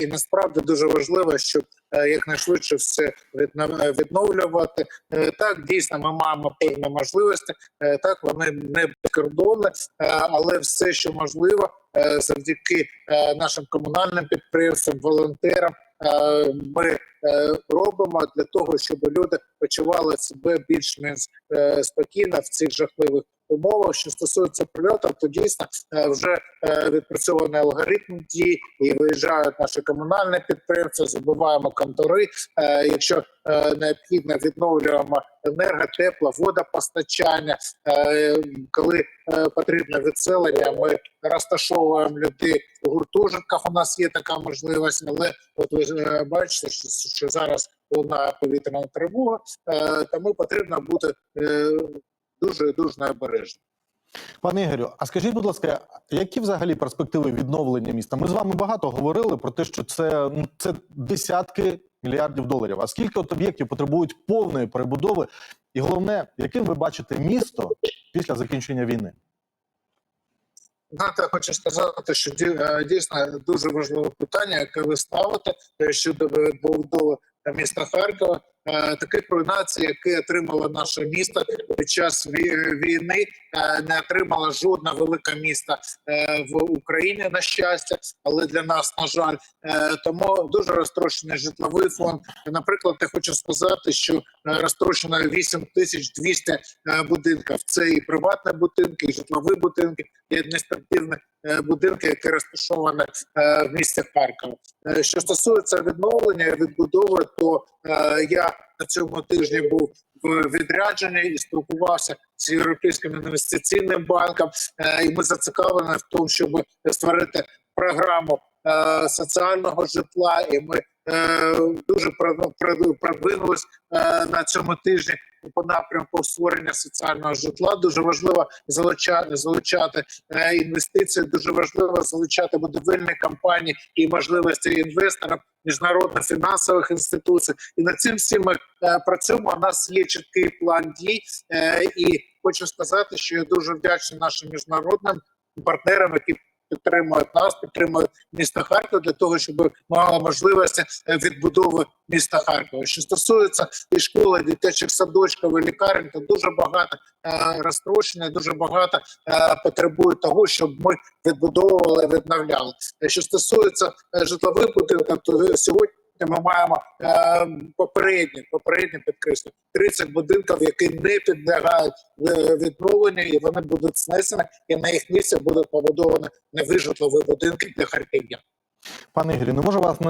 і насправді дуже важливо, щоб е, якнайшвидше все е, відновлювати. Е, Так, дійсно, ми маємо певні можливості. Так, вони не безкордонні, але все, що можливо, завдяки нашим комунальним підприємствам, волонтерам. Ми робимо для того, щоб люди почували себе більш-менш спокійно в цих жахливих умовах. Що стосується прильотів, то дійсно е, вже е, відпрацьований алгоритм дій і виїжджають наші комунальні підприємства, забуваємо контори. Е, Якщо необхідно, відновлюємо енерго, тепло, водопостачання. Коли потрібне відселення, ми розташовуємо людей у гуртожитках. У нас є така можливість, але от ви бачите, що, зараз лунає повітряна тривога, тому потрібно бути дуже дуже обережним. Пане Ігорю, а скажіть, будь ласка, які взагалі перспективи відновлення міста? Ми з вами багато говорили про те, що це, ну, це десятки мільярдів доларів. А скільки от об'єктів потребують повної перебудови? І головне, яким ви бачите місто після закінчення війни? Знаєте, я хочу сказати, що е, дійсно дуже важливе питання, яке ви ставите е, щодо відбудови міста Харкова. Е, Таких руйнацій, які отримало наше місто під час війни, е, не отримало жодне велике місто е, в Україні, на щастя, але для нас, на жаль, тому дуже розтрощений житловий фонд. Наприклад, я хочу сказати, що розтрощено 8200 е, будинків. Це і приватні будинки, і житлові будинки, і адміністративні будинки, які розташовані в місті Харкова. Що стосується відновлення і відбудови, то я на цьому тижні був в відрядженні і спілкувався з європейським інвестиційним банком. Е, І ми зацікавлені в тому, щоб створити програму е, соціального житла, і ми е, дуже прод- прод- продвинулись е, на цьому тижні по напрямку створення соціального житла. Дуже важливо залучати залучати е, інвестиції. Дуже важливо залучати будівельні компанії і можливості інвесторів, міжнародних фінансових інституцій. І над цим всім ми е, працюємо. У нас є чіткий план дій, е, і хочу сказати, що я дуже вдячний нашим міжнародним партнерам, які підтримують нас, підтримують місто Харків для того, щоб мала можливості е, відбудови міста Харкова. Що стосується і школи, дитячих садочків, і лікарень, то дуже багато е, розтрощення, дуже багато е, потребує того, щоб ми відбудовували, відновляли. Е, Що стосується е, житлових будинків, то сьогодні. Ми маємо е, попередні, попередні підкреслю 30 будинків, які не підлягають е, відновленню, і вони будуть знесені, і на їх місці будуть побудовані невижитлові будинки для харків'ян. Пане Ігорі, не можу вас не